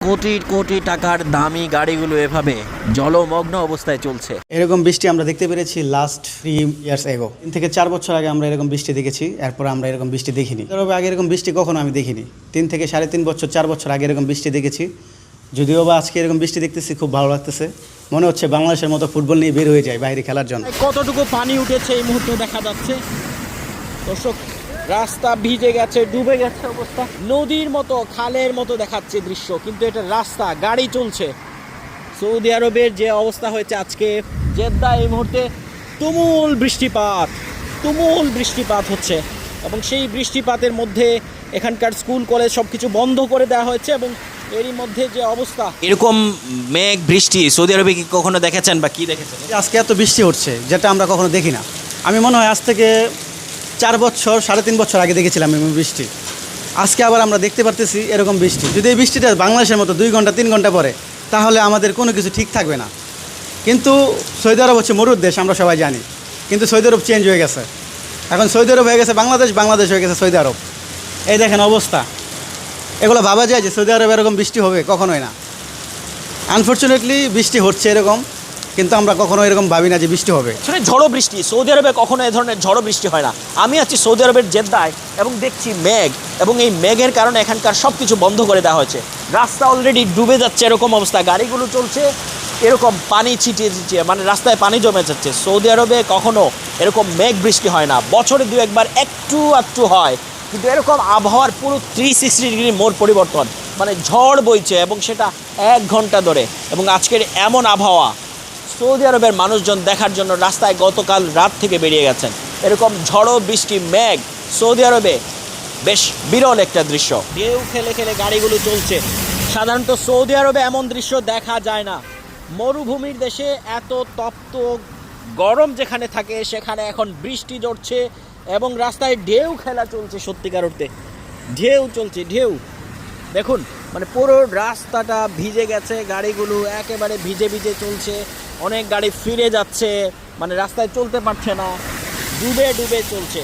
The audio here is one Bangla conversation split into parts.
কোটি কোটি টাকার দামি গাড়িগুলো এভাবে জলমগ্ন অবস্থায় চলছে। এরকম বৃষ্টি আমরা দেখতে পেরেছি লাস্ট থ্রি ইয়ার্স এগো তিন থেকে চার বছর আগে আমরা এরকম বৃষ্টি দেখেছি এরপর আমরা এরকম বৃষ্টি দেখিনি। তবে আগে এরকম বৃষ্টি কখনো আমি দেখিনি। তিন থেকে সাড়ে তিন বছর চার বছর আগে এরকম বৃষ্টি দেখেছি। যদিও বা আজকে এরকম বৃষ্টি দেখতেছি খুব ভালো লাগতেছে। মনে হচ্ছে বাংলাদেশের মতো ফুটবল নিয়ে বের হয়ে যায় বাইরে খেলার জন্য। কতটুকু পানি উঠেছে এই মুহূর্তে দেখা যাচ্ছে? দর্শক রাস্তা ভিজে গেছে ডুবে গেছে অবস্থা। নদীর মতো খালের মতো দেখাচ্ছে দৃশ্য কিন্তু এটা রাস্তা গাড়ি চলছে। সৌদি আরবের যে অবস্থা হয়েছে আজকে জেদ্দা এই মুহূর্তে তুমুল বৃষ্টিপাত তুমুল বৃষ্টিপাত হচ্ছে। এবং সেই বৃষ্টিপাতের মধ্যে এখানকার স্কুল কলেজ সব কিছু বন্ধ করে দেওয়া হয়েছে এবং এরই মধ্যে যে অবস্থা। এরকম মেঘ বৃষ্টি সৌদি আরবে কি কখনো দেখেছেন বা কি দেখেছেন? আজকে এত বৃষ্টি হচ্ছে যেটা আমরা কখনো দেখি না। আমি মনে হয় আজ থেকে চার বছর, সাড়ে তিন বছর আগে দেখেছিলাম এরকম বৃষ্টি। আজকে আবার আমরা দেখতে পারতেছি এরকম বৃষ্টি। যদি এই বৃষ্টিটা বাংলাদেশের মতো দুই ঘণ্টা, তিন ঘণ্টা পরে, তাহলে আমাদের কোনো কিছু ঠিক থাকবে না। কিন্তু সৌদি আরব হচ্ছে মরুর দেশ, আমরা সবাই জানি। কিন্তু সৌদি আরব চেঞ্জ হয়ে গেছে। এখন সৌদি আরব হয়ে গেছে বাংলাদেশ বাংলাদেশ হয়ে গেছে সৌদি আরব। এই দেখেন অবস্থা। এগুলো ভাবা যায় যে সৌদি আরবে এরকম বৃষ্টি হবে কখনোই না। আনফর্চুনেটলি বৃষ্টি হচ্ছে এরকম। কিন্তু আমরা কখনো এরকম ভাবি না যে বৃষ্টি হবে। আসলে ঝড়ো বৃষ্টি, সৌদি আরবে কখনো এ ধরনের ঝড়ো বৃষ্টি হয় না। আমি আছি সৌদি আরবের জেদ্দায় এবং দেখছি মেঘ এবং এই মেঘের কারণে এখানকার সব কিছু বন্ধ করে দেওয়া হয়েছে। রাস্তা অলরেডি ডুবে যাচ্ছে এরকম অবস্থা। গাড়িগুলো চলছে, এরকম পানি ছিটিয়ে ছিটিয়ে মানে রাস্তায় পানি জমে যাচ্ছে। সৌদি আরবে কখনো এরকম মেঘ বৃষ্টি হয় না। বছরে দু একবার একটু একটু হয়, কিন্তু এরকম আবহাওয়ার পুরো থ্রি সিক্সটি ডিগ্রি মোড় পরিবর্তন মানে ঝড় বইছে এবং সেটা এক ঘণ্টা ধরে। এবং আজকের এমন আবহাওয়া সৌদি আরবের মানুষজন দেখার জন্য রাস্তায় গতকাল রাত থেকে বেরিয়ে গেছেন। এরকম ঝড়ো বৃষ্টি, মেঘ সৌদি আরবে বেশ বিরল একটা দৃশ্য। ঢেউ খেলে খেলে গাড়িগুলো চলছে। সাধারণত সৌদি আরবে এমন দৃশ্য দেখা যায় না। মরুভূমির দেশে এত তপ্ত গরম যেখানে থাকে, সেখানে এখন বৃষ্টি জড়ছে এবং রাস্তায় ঢেউ খেলা চলছে সত্যিকার অর্থে। ঢেউ চলছে, ঢেউ। দেখুন মানে পুরো রাস্তাটা ভিজে গেছে, গাড়িগুলো একেবারে ভিজে ভিজে চলছে, অনেক গাড়ি ফিরে যাচ্ছে মানে রাস্তায় চলতে পারছে না, ডুবে ডুবে চলছে।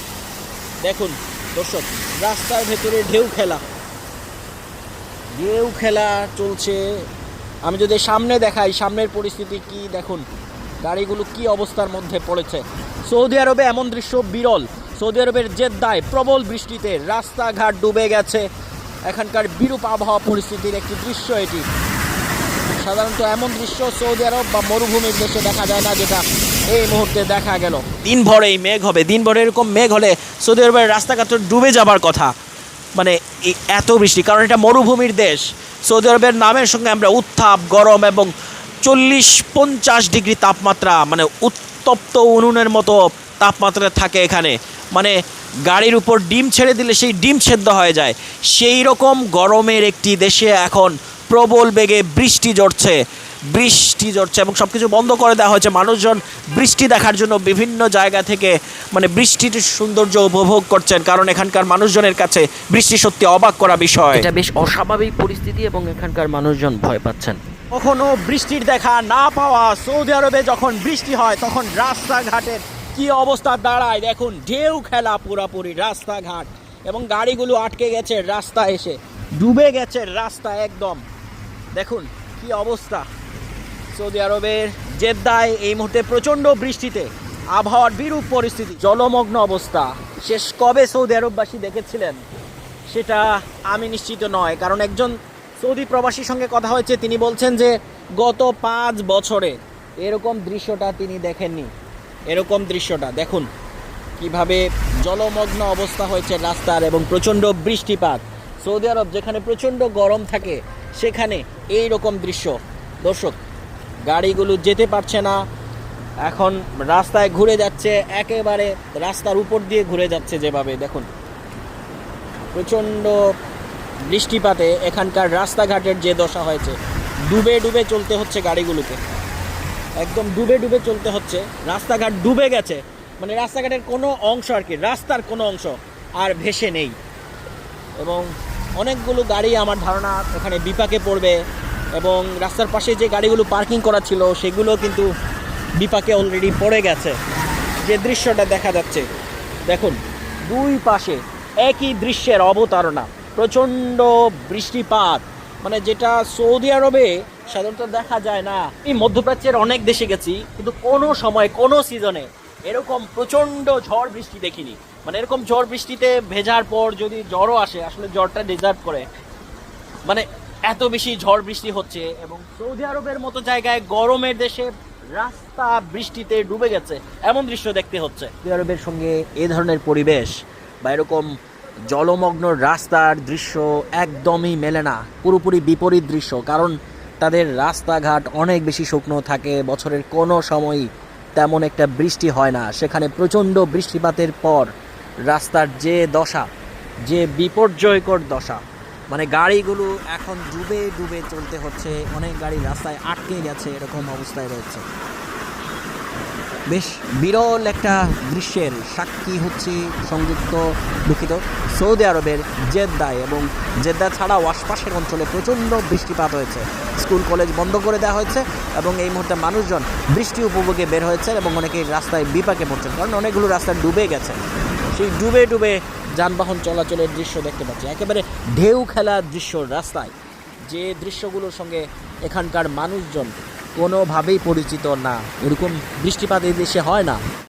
দেখুন দর্শক, রাস্তার ভেতরে ঢেউ খেলা। ঢেউ খেলা চলছে। আমি যদি সামনে দেখাই, সামনের পরিস্থিতি কি দেখুন, গাড়িগুলো কি অবস্থার মধ্যে পড়েছে। সৌদি আরবে এমন দৃশ্য বিরল। সৌদি আরবের জেদ্দায় প্রবল বৃষ্টিতে রাস্তাঘাট ডুবে গেছে। এখানকার বিরূপ আবহাওয়া পরিস্থিতির একটি দৃশ্য এটি। সাধারণত এমন দৃশ্য সৌদি আরব বা মরুভূমির দেশে দেখা যায় না, যেটা এই মুহূর্তে দেখা গেল। দিনভর এই মেঘ হবে। দিনভর এরকম মেঘ হলে সৌদি আরবের রাস্তাঘাট ডুবে যাবার কথা। মানে এত বৃষ্টি, কারণ এটা মরুভূমির দেশ। সৌদি আরবের নামের সঙ্গে আমরা উত্তাপ, গরম এবং চল্লিশ পঞ্চাশ ডিগ্রি তাপমাত্রা মানে উত্তপ্ত উনুনের মতো তাপমাত্রা থাকে এখানে। মানে গাড়ির উপর ডিম ছেড়ে দিলে সেই ডিম সেদ্ধ হয়ে যায়। সেই রকম গরমের একটি দেশে এখন প্রবল বেগে বৃষ্টি ঝরছে। বৃষ্টি ঝরছে এবং সব কিছু বন্ধ করে দেওয়া হয়েছে। মানুষজন বৃষ্টি দেখার জন্য বিভিন্ন জায়গা থেকে মানে বৃষ্টির সৌন্দর্য উপভোগ করছেন। কারণ এখানকার মানুষজনের কাছে বৃষ্টি সত্যি অবাক করা বিষয়। এটা বেশ অস্বাভাবিক পরিস্থিতি এবং এখানকার মানুষজন ভয় পাচ্ছেন। কখনো বৃষ্টির দেখা না পাওয়া সৌদি আরবে যখন বৃষ্টি হয় তখন রাস্তাঘাটের কি অবস্থা? দাঁড়ায় দেখুন, ঢেউ খেলা পুরাপুরি, রাস্তাঘাট। এবং গাড়িগুলো আটকে গেছে, রাস্তা এসে। ডুবে গেছে রাস্তা একদম। দেখুন, কি অবস্থা। সৌদি আরবের জেদ্দায় এই মুহূর্তে প্রচণ্ড বৃষ্টিতে। আবহাওয়ার বিরূপ পরিস্থিতি, জলমগ্ন অবস্থা। শেষ কবে সৌদি আরববাসী দেখেছিলেন? সেটা আমি নিশ্চিত নয়। কারণ একজন সৌদি প্রবাসীর সঙ্গে কথা হয়েছে, তিনি বলছেন যে গত পাঁচ বছরে এরকম দৃশ্যটা তিনি দেখেননি। এরকম দৃশ্যটা, দেখুন। কীভাবে জলমগ্ন অবস্থা হয়েছে রাস্তার এবং প্রচণ্ড বৃষ্টিপাত। সৌদি আরব যেখানে প্রচণ্ড গরম থাকে, সেখানে এই রকম দৃশ্য। দর্শক, গাড়িগুলো যেতে পারছে না। এখন রাস্তায় ঘুরে যাচ্ছে, একেবারে রাস্তার উপর দিয়ে ঘুরে যাচ্ছে যেভাবে, দেখুন। প্রচণ্ড বৃষ্টিপাতে এখানকার রাস্তাঘাটের যে দশা হয়েছে, ডুবে ডুবে চলতে হচ্ছে গাড়িগুলোকে। একদম ডুবে ডুবে চলতে হচ্ছে। রাস্তাঘাট ডুবে গেছে। মানে রাস্তাঘাটের কোনো অংশ আর কি, রাস্তার কোনো অংশ আর ভেসে নেই। এবং অনেকগুলো গাড়ি আমার ধারণা এখানে বিপাকে পড়বে এবং রাস্তার পাশে যে গাড়িগুলো পার্কিং করা ছিল সেগুলো কিন্তু বিপাকে অলরেডি পড়ে গেছে। যে দৃশ্যটা দেখা যাচ্ছে, দেখুন, দুই পাশে একই দৃশ্যের অবতারণা, প্রচণ্ড বৃষ্টিপাত। মানে যেটা সৌদি আরবে সাধারণত দেখা যায় না। এই মধ্যপ্রাচ্যের অনেক দেশে গেছি, কিন্তু কোনো সময়, কোনো সিজনে এরকম প্রচণ্ড ঝড় বৃষ্টি দেখিনি। মানে এরকম ঝড় বৃষ্টিতে ভেজার পর যদি জ্বরও আসে, আসলে জ্বরটা ডিজার্ভ করে। মানে এত বেশি ঝড় বৃষ্টি হচ্ছে এবং সৌদি আরবের মতো জায়গায় গরমের দেশে রাস্তা বৃষ্টিতে ডুবে গেছে, এমন দৃশ্য দেখতে হচ্ছে। সৌদি আরবের সঙ্গে এ ধরনের পরিবেশ বা এরকম জলমগ্ন রাস্তার দৃশ্য একদমই মেলে না। পুরোপুরি বিপরীত দৃশ্য, কারণ তাদের রাস্তাঘাট অনেক বেশি শুকনো থাকে, বছরের কোনো সময়ই তেমন একটা বৃষ্টি হয় না। সেখানে প্রচণ্ড বৃষ্টিপাতের পর রাস্তার যে দশা, যে বিপর্যয়কর দশা মানে গাড়িগুলো এখন ডুবে ডুবে চলতে হচ্ছে, অনেক গাড়ি রাস্তায় আটকে গেছে, এরকম অবস্থায় রয়েছে। বেশ বিরল একটা দৃশ্যের সাক্ষী হচ্ছে সংযুক্ত দুঃখিত সৌদি আরবের জেদ্দায় এবং জেদ্দা ছাড়াও আশপাশের অঞ্চলে প্রচণ্ড বৃষ্টিপাত হয়েছে। স্কুল, কলেজ বন্ধ করে দেওয়া হয়েছে এবং এই মুহূর্তে মানুষজন বৃষ্টি উপভোগে বের হয়েছে এবং অনেকেই রাস্তায় বিপাকে পড়ছেন কারণ অনেকগুলো রাস্তা ডুবে গেছে। সেই ডুবে ডুবে যানবাহন চলাচলের দৃশ্য দেখতে পাচ্ছি। একেবারে ঢেউ খেলার দৃশ্য রাস্তায়। যে দৃশ্যগুলোর সঙ্গে এখানকার মানুষজন কোনোভাবেই পরিচিত না। এরকম বৃষ্টিপাত এই দেশে হয় না।